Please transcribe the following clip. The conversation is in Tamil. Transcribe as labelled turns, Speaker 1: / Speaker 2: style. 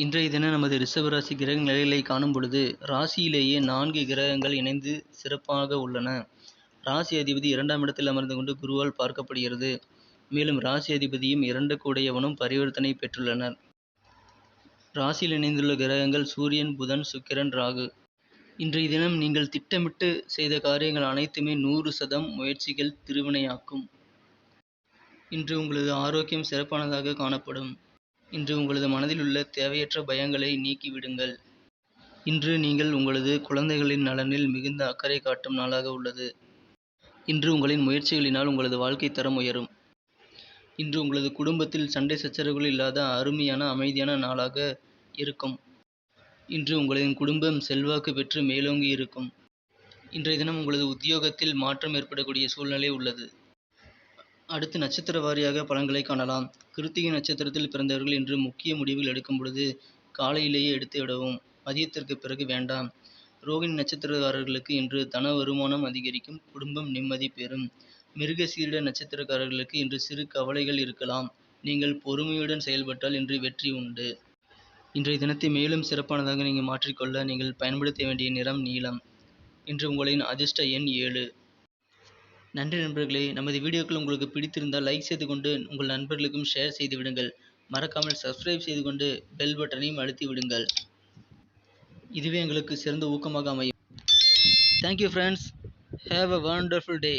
Speaker 1: இன்றைய தினம் நமது ரிஷபராசி கிரக நிலைகளை காணும் பொழுது ராசியிலேயே நான்கு கிரகங்கள் இணைந்து சிறப்பாக உள்ளன. ராசி அதிபதி இரண்டாம் இடத்தில் அமர்ந்து கொண்டு குருவால் பார்க்கப்படுகிறது. மேலும் ராசி அதிபதியும் இரண்டு கூடையவனும் பரிவர்த்தனை பெற்றுள்ளனர். ராசியில் இணைந்துள்ள கிரகங்கள் சூரியன் புதன் சுக்கிரன் ராகு. இன்றைய தினம் நீங்கள் திட்டமிட்டு செய்த காரியங்கள் அனைத்துமே நூறு சதம் முயற்சிகள் திருவினையாக்கும். இன்று உங்களது ஆரோக்கியம் சிறப்பானதாக காணப்படும். இன்று உங்களது மனதில் உள்ள தேவையற்ற பயங்களை நீக்கிவிடுங்கள். இன்று நீங்கள் உங்களது குழந்தைகளின் நலனில் மிகுந்த அக்கறை காட்டும் நாளாக உள்ளது. இன்று உங்களின் முயற்சிகளினால் உங்களது வாழ்க்கை தரம் உயரும். இன்று உங்களது குடும்பத்தில் சண்டை சச்சரவுகள் இல்லாத அருமையான அமைதியான நாளாக இருக்கும். இன்று உங்களின் குடும்பம் செல்வாக்கு பெற்று மேலோங்கி இருக்கும். இன்றைய தினம் உங்களது உத்தியோகத்தில் மாற்றம் ஏற்படக்கூடிய சூழ்நிலை உள்ளது. அடுத்து நட்சத்திர வாரியாக பலன்களை காணலாம். கிருத்திகை நட்சத்திரத்தில் பிறந்தவர்கள் இன்று முக்கிய முடிவுகள் எடுக்கும் பொழுது காலையிலேயே எடுத்து விடவும் மதியத்திற்கு பிறகு வேண்டாம். ரோகிணி நட்சத்திரக்காரர்களுக்கு இன்று தன வருமானம் அதிகரிக்கும் குடும்பம் நிம்மதி பெறும். மிருகசீரிட நட்சத்திரக்காரர்களுக்கு இன்று சிறு கவலைகள் இருக்கலாம். நீங்கள் பொறுமையுடன் செயல்பட்டால் இன்று வெற்றி உண்டு. இன்றைய தினத்தை மேலும் சிறப்பானதாக நீங்கள் மாற்றிக்கொள்ள நீங்கள் பயன்படுத்த வேண்டிய நிறம் நீலம். இன்று உங்களின் அதிர்ஷ்ட எண் ஏழு. நன்றி நண்பர்களே. நமது வீடியோக்கள் உங்களுக்கு பிடித்திருந்தால் லைக் செய்து கொண்டு உங்கள் நண்பர்களுக்கும் ஷேர் செய்து விடுங்கள் மறக்காமல் சப்ஸ்கிரைப் செய்து கொண்டு பெல் பட்டனையும் அழுத்தி விடுங்கள் இதுவே எங்களுக்கு சிறந்த ஊக்கமாக அமையும். Thank you friends have a wonderful day